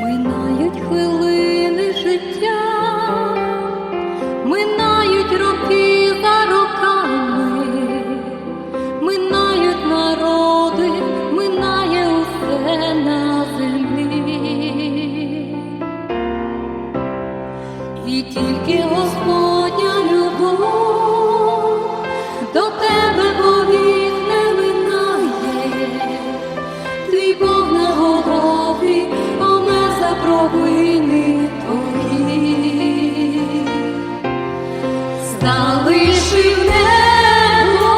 минають хвилини. Провини твої, залишив небо,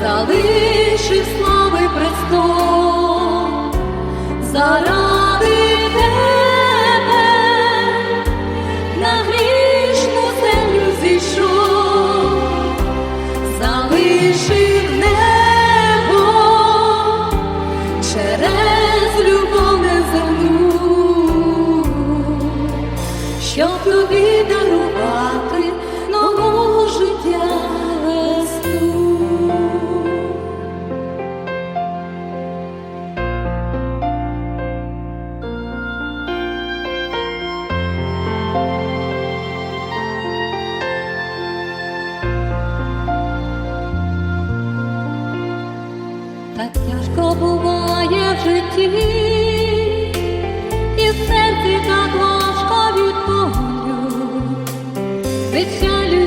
залишив слави престол, тобі дарувати нового життя весну. Так тяжко буває в житті,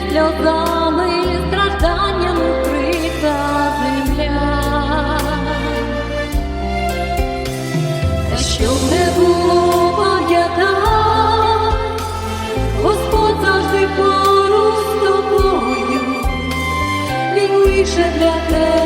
сльозами, стражданням укрита земля. Та що не було пам'ята, Господь завжди поруч з тобою. Він лише для тебе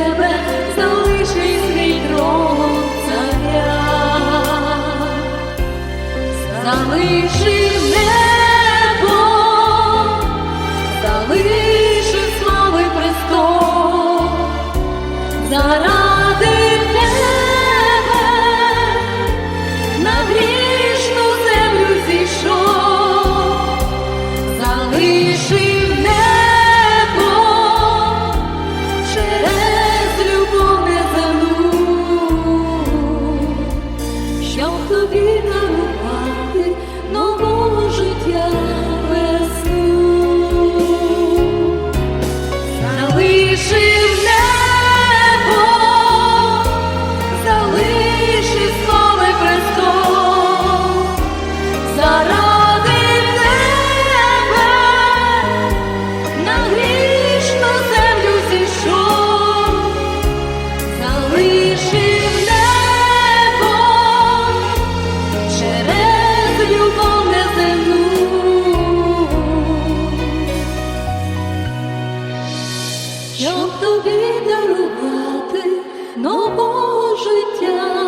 тобі дарувати нового життя.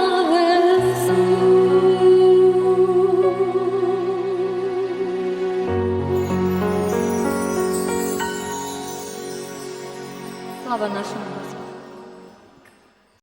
Слава нашому.